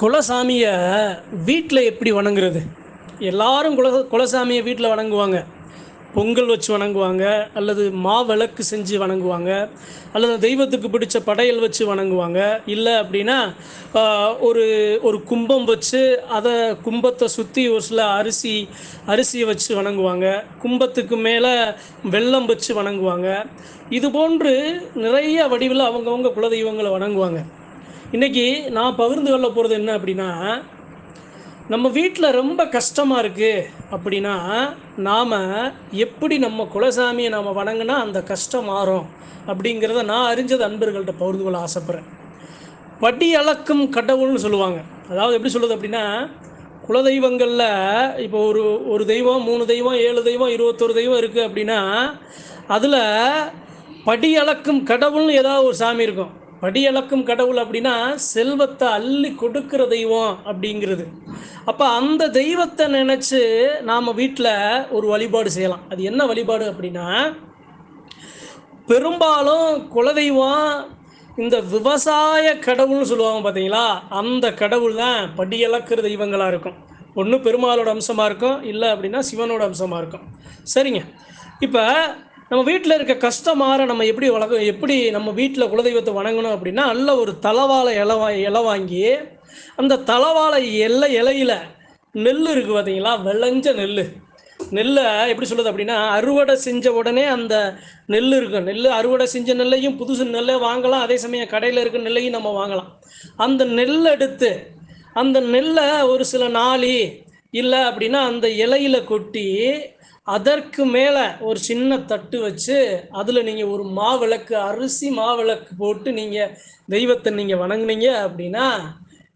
குலசாமியை வீட்டில் எப்படி வணங்குறது? எல்லாரும் குல குலசாமியை வீட்டில் வணங்குவாங்க. பொங்கல் வச்சு வணங்குவாங்க அல்லது மாவிளக்கு செஞ்சு வணங்குவாங்க அல்லது தெய்வத்துக்கு பிடிச்ச படையல் வச்சு வணங்குவாங்க. இல்லை அப்படின்னா ஒரு ஒரு கும்பம் வச்சு அதை கும்பத்தை சுற்றி ஒரு சில அரிசி அரிசியை வச்சு வணங்குவாங்க. கும்பத்துக்கு மேலே வெல்லம் வச்சு வணங்குவாங்க. இது போன்று நிறைய வடிவில் அவங்கவுங்க குலதெய்வங்களை வணங்குவாங்க. இன்றைக்கி நான் பகிர்ந்து கொள்ள போகிறது என்ன அப்படின்னா நம்ம வீட்டில் ரொம்ப கஷ்டமாக இருக்குது அப்படின்னா நாம் எப்படி நம்ம குலசாமியை நாம் வணங்கினா அந்த கஷ்டம் மாறும் அப்படிங்கிறத நான் அறிஞ்சது அன்பர்கள்ட்ட பகிர்ந்து கொள்ள ஆசைப்பட்றேன். படி அளக்கும் கடவுள்னு சொல்லுவாங்க. அதாவது எப்படி சொல்லுது அப்படின்னா குலதெய்வங்களில் இப்போ ஒரு ஒரு தெய்வம் மூணு தெய்வம் ஏழு தெய்வம் இருபத்தொரு தெய்வம் இருக்குது அப்படின்னா அதில் படி அளக்கும் கடவுள்னு ஏதாவது ஒரு சாமி இருக்கும். படியளக்கும் கடவுள் அப்படின்னா செல்வத்தை அள்ளி கொடுக்கிற தெய்வம் அப்படிங்கிறது. அப்போ அந்த தெய்வத்தை நினச்சி நாம் வீட்டில் ஒரு வழிபாடு செய்யலாம். அது என்ன வழிபாடு அப்படின்னா பெரும்பாலும் குலதெய்வம் இந்த விவசாய கடவுள்னு சொல்லுவாங்க பார்த்தீங்களா அந்த கடவுள் தான் படியளக்கிற தெய்வங்களாக இருக்கும். ஒன்று பெருமாளோட அம்சமாக இருக்கும். இல்லை அப்படின்னா சிவனோட அம்சமாக இருக்கும். சரிங்க. இப்போ நம்ம வீட்டில் இருக்க கஷ்டம் நம்ம எப்படி வளர்க்க எப்படி நம்ம வீட்டில் குலதெய்வத்தை வணங்கணும் அப்படின்னா நல்ல ஒரு தலவாழை இலை வா இலை வாங்கி அந்த தலவாழை எல்லை இலையில நெல் இருக்குது பார்த்தீங்களா விளைஞ்ச நெல் நெல்லை எப்படி சொல்லுது அப்படின்னா அறுவடை செஞ்ச உடனே அந்த நெல் இருக்கும். நெல் அறுவடை செஞ்ச நெல்லையும் புதுசு நெல்லை வாங்கலாம். அதே சமயம் கடையில் இருக்க நெல்லையும் நம்ம வாங்கலாம். அந்த நெல் எடுத்து அந்த நெல்லை ஒரு சில நாளி இல்லை அப்படின்னா அந்த இலையில கொட்டி அதற்கு மேலே ஒரு சின்ன தட்டு வச்சு அதில் நீங்கள் ஒரு மாவிளக்கு அரிசி மாவிளக்கு போட்டு நீங்கள் தெய்வத்தை நீங்கள் வணங்குனீங்க அப்படின்னா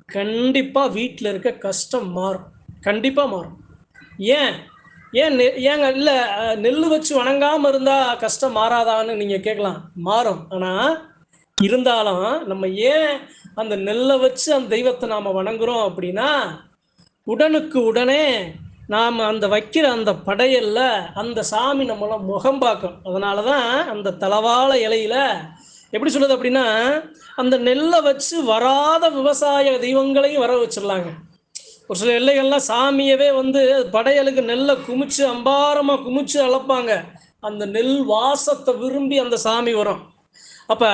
கண்டிப்பாக வீட்டில் இருக்க கஷ்டம் மாறும். கண்டிப்பாக மாறும். ஏன்? ஏன் நெ ஏங்க இல்லை நெல் வச்சு வணங்காமல் இருந்தால் கஷ்டம் மாறாதான்னு நீங்கள் கேட்கலாம். மாறும். ஆனால் இருந்தாலும் நம்ம ஏன் அந்த நெல்லை வச்சு அந்த தெய்வத்தை நாம் வணங்குறோம் அப்படின்னா உடனுக்கு உடனே நாம் அந்த வைக்கிற அந்த படையல்ல அந்த சாமி நம்மள முகம் பார்க்கும். அதனால தான் அந்த தலவாழை இலையில எப்படி சொல்லுது அப்படின்னா அந்த நெல்லை வச்சு வராத விவசாய தெய்வங்களையும் வர வச்சிடலாங்க. ஒரு சில எல்லைகள்லாம் சாமியவே வந்து படையலுக்கு நெல்லை குமிச்சு அம்பாரமாக குமிச்சு அளப்பாங்க. அந்த நெல் வாசத்தை விரும்பி அந்த சாமி வரும். அப்போ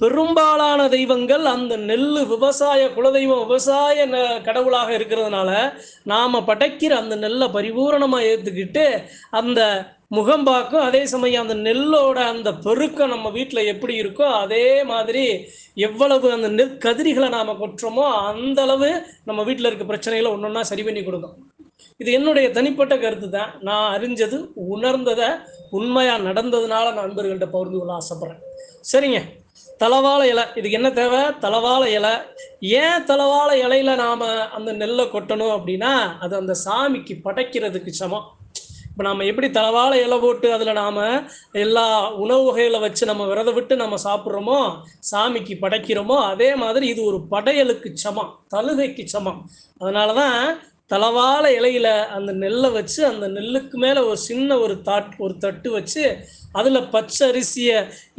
பெரும்பாலான தெய்வங்கள் அந்த நெல் விவசாய குலதெய்வம் விவசாய ந- கடவுளாக இருக்கிறதுனால நாம் படைக்கிற அந்த நெல்லை பரிபூரணமாக ஏற்றுக்கிட்டு அந்த முகம் பார்க்கும். அதே சமயம் அந்த நெல்லோட அந்த பெருக்கம் நம்ம வீட்டில் எப்படி இருக்கோ அதே மாதிரி எவ்வளவு அந்த நெல் நாம் நாம கொட்டுறோமோ அந்த அளவு நம்ம வீட்டில் இருக்க பிரச்சனைகளை ஒன்றா சரி பண்ணி கொடுக்கும். இது என்னுடைய தனிப்பட்ட கருத்து தான். நான் அறிஞ்சது உணர்ந்ததை உண்மையாக நடந்ததுனால நான் நண்பர்கள்ட்ட பகிர்ந்து கொள்ள ஆசைப்பட்றேன். சரிங்க. தலவாழ இலை. இதுக்கு என்ன தேவை? தலவாழ இலை. ஏன் தலவாழ இலையில நாம் அந்த நெல்லை கொட்டணும் அப்படின்னா அது அந்த சாமிக்கு படைக்கிறதுக்கு சமம். இப்போ நம்ம எப்படி தலவாழ இலை போட்டு அதில் நாம் எல்லா உணவு வகைகளை வச்சு நம்ம விரத விட்டு நம்ம சாப்பிட்றோமோ சாமிக்கு படைக்கிறோமோ அதே மாதிரி இது ஒரு படையலுக்கு சமம் தழுகைக்கு சமம். அதனால தான் தலவாழ இலையில அந்த நெல்லை வச்சு அந்த நெல்லுக்கு மேலே ஒரு சின்ன ஒரு தாட் ஒரு தட்டு வச்சு அதில் பச்சை அரிசியை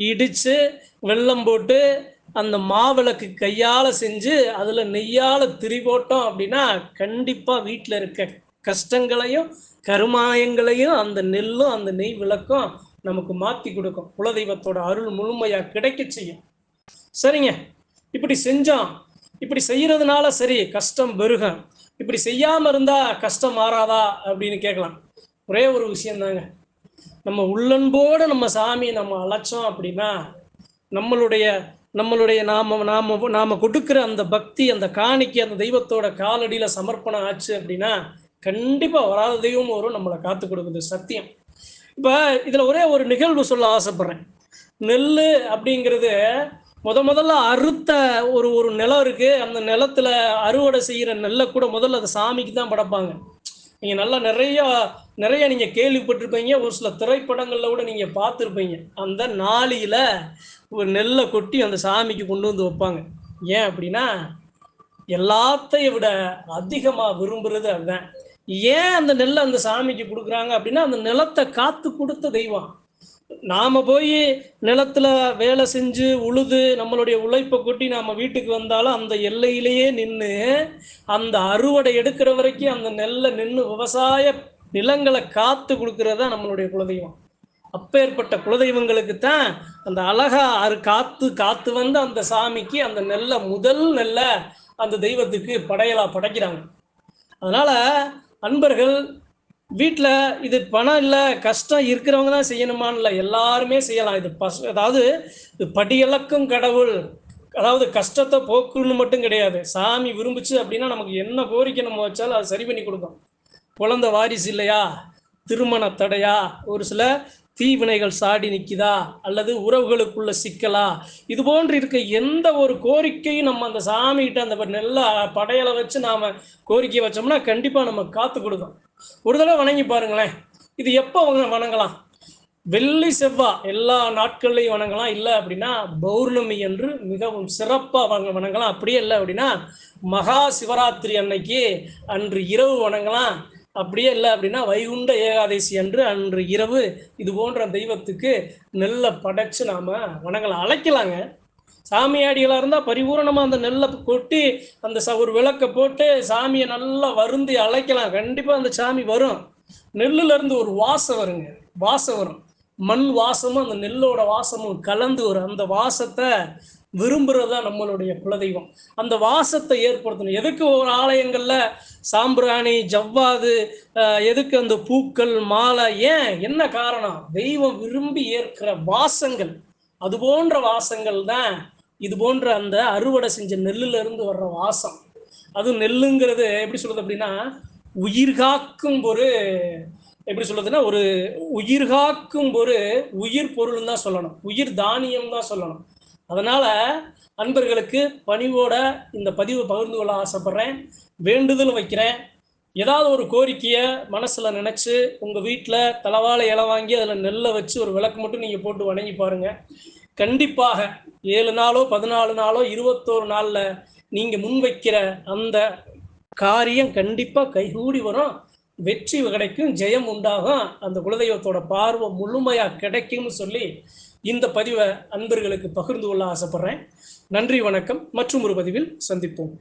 இடித்து வெள்ளம் போட்டு அந்த மாவிளக்கு கையால் செஞ்சு அதில் நெய்யால் திரி போட்டோம் அப்படின்னா கண்டிப்பாக வீட்டில் இருக்க கஷ்டங்களையும் கருமாயங்களையும் அந்த நெல்லும் அந்த நெய் விளக்கும் நமக்கு மாற்றி கொடுக்கும். குலதெய்வத்தோட அருள் முழுமையாக கிடைக்க செய்யும். சரிங்க. இப்படி செஞ்சோம். இப்படி செய்யறதுனால சரி கஷ்டம் பெருகும் இப்படி செய்யாம இருந்தா கஷ்டம் மாறாதா அப்படின்னு கேட்கலாம். ஒரே ஒரு விஷயந்தாங்க நம்ம உள்ளன்போடு நம்ம சாமியை நம்ம அழைச்சோம் அப்படின்னா நம்மளுடைய நம்மளுடைய நாம நாம நாம கொடுக்குற அந்த பக்தி அந்த காணிக்கை அந்த தெய்வத்தோட காலடியில சமர்ப்பணம் ஆச்சு அப்படின்னா கண்டிப்பா வராத தெய்வம் வரும் நம்மளை காத்து கொடுக்குது சத்தியம். இப்ப இதுல ஒரே ஒரு நிகழ்வு சொல்ல ஆசைப்படுறேன். நெல் அப்படிங்கிறது முத முதல்ல அறுத்த ஒரு ஒரு நிலம் இருக்கு. அந்த நிலத்துல அறுவடை செய்யற நெல்லை கூட முதல்ல அதை சாமிக்கு தான் படைப்பாங்க. நீங்கள் நல்லா நிறையா நிறைய நீங்கள் கேள்விப்பட்டிருப்பீங்க. ஒரு சில திரைப்படங்களில் கூட நீங்கள் பார்த்துருப்பீங்க. அந்த நாளியில் ஒரு நெல்லை கொட்டி அந்த சாமிக்கு கொண்டு வந்து வைப்பாங்க. ஏன் அப்படின்னா எல்லாத்தையும் விட அதிகமாக விரும்புறது அதுதான். ஏன் அந்த நெல்லை அந்த சாமிக்கு கொடுக்குறாங்க அப்படின்னா அந்த நிலத்தை காத்து கொடுத்த தெய்வம். நாம போய் நிலத்துல வேலை செஞ்சு உழுது நம்மளுடைய உழைப்பை கொட்டி நாம வீட்டுக்கு வந்தாலும் அந்த எல்லையிலேயே நின்று அந்த அறுவடை எடுக்கிற வரைக்கும் அந்த நெல்லை நின்று விவசாய நிலங்களை காத்து கொடுக்கறதா நம்மளுடைய குலதெய்வம். அப்பேற்பட்ட குலதெய்வங்களுக்கு தான் அந்த அழகா அரு காத்து காத்து வந்து அந்த சாமிக்கு அந்த நெல்லை முதல் நெல்லை அந்த தெய்வத்துக்கு படையலா படைக்கிறாங்க. அதனால அன்பர்கள் வீட்டில் இது பணம் இல்லை கஷ்டம் இருக்கிறவங்க தான் செய்யணுமான்னு இல்லை எல்லாருமே செய்யலாம். இது பஸ் அதாவது இது படியளக்கும் கடவுள். அதாவது கஷ்டத்தை போக்குன்னு மட்டும் கிடையாது. சாமி விரும்புச்சு அப்படின்னா நமக்கு என்ன கோரிக்கை நம்ம வச்சாலும் அது சரி பண்ணி கொடுக்கும் குழந்த வாரிசு இல்லையா? திருமண தடையா? ஒரு சில தீவினைகள் சாடி நிற்குதா அல்லது உறவுகளுக்குள்ள சிக்கலா? இது போன்று இருக்க எந்த ஒரு கோரிக்கையும் நம்ம அந்த சாமிகிட்ட அந்த நெல்ல படையலை வச்சு நாம் கோரிக்கை வச்சோம்னா கண்டிப்பாக நம்ம காத்து கொடுக்கும் ஒரு தடவை வணங்கி பாருங்களேன். இது எப்போ அவங்க வணங்கலாம்? வெள்ளி செவ்வாய் எல்லா நாட்கள்லையும் வணங்கலாம். இல்லை அப்படின்னா பௌர்ணமி என்று மிகவும் சிறப்பாக வணங்க வணங்கலாம். அப்படியே இல்லை அப்படின்னா மகா சிவராத்திரி அன்னைக்கு அன்று இரவு வணங்கலாம். அப்படியே இல்லை அப்படின்னா வைகுண்ட ஏகாதசி அன்று அன்று இரவு. இது போன்ற தெய்வத்துக்கு நெல்லை படைச்சு நாம வணங்கலாம். அழைக்கலாங்க. சாமியாடிகளாக இருந்தால் பரிபூரணமாக அந்த நெல்லை கொட்டி அந்த ச ஒரு விளக்கை போட்டு சாமியை நல்லா வருந்தி அழைக்கலாம். கண்டிப்பாக அந்த சாமி வரும். நெல்லுலேருந்து ஒரு வாசம் வருங்க. வாசம் வரும். மண் வாசமும் அந்த நெல்லோட வாசமும் கலந்து வரும். அந்த வாசத்தை விரும்புகிறதா தான் நம்மளுடைய குலதெய்வம். அந்த வாசத்தை ஏற்படுத்தணும். எதுக்கு ஒரு ஆலயங்களில் சாம்பிராணி ஜவ்வாது எதுக்கு அந்த பூக்கள் மாலை? ஏன்? என்ன காரணம்? தெய்வம் விரும்பி ஏற்கிற வாசங்கள். அது போன்ற வாசங்கள் தான் இது போன்ற அந்த அறுவடை செஞ்ச நெல்லுல இருந்து வர்ற வாசம். அது நெல்லுங்கிறது எப்படி சொல்றது அப்படின்னா உயிர் காக்கும் ஒரு எப்படி சொல்றதுன்னா ஒரு உயிர் காக்கும் ஒரு உயிர் பொருள் தான் சொல்லணும். உயிர் தானியம் தான் சொல்லணும். அதனால அன்பர்களுக்கு பணிவோட இந்த பதிவை பகிர்ந்து கொள்ள ஆசைப்படுறேன். வேண்டுதல் வைக்கிறேன். ஏதாவது ஒரு கோரிக்கையை மனசில் நினச்சி உங்கள் வீட்டில் தலவாழை இலை வாங்கி அதில் நெல்லை வச்சு ஒரு விளக்கு மட்டும் நீங்கள் போட்டு வணங்கி பாருங்கள் கண்டிப்பாக ஏழு நாளோ பதினாலு நாளோ இருபத்தோரு நாளில் நீங்கள் முன்வைக்கிற அந்த காரியம் கண்டிப்பாக கைகூடி வரும். வெற்றி கிடைக்கும் ஜெயம் உண்டாகும். அந்த குலதெய்வத்தோட பார்வை முழுமையாக கிடைக்கும்னு சொல்லி இந்த பதிவை அன்பர்களுக்கு பகிர்ந்து கொள்ள ஆசைப்படுறேன். நன்றி வணக்கம். மற்றும் ஒரு பதிவில் சந்திப்போம்.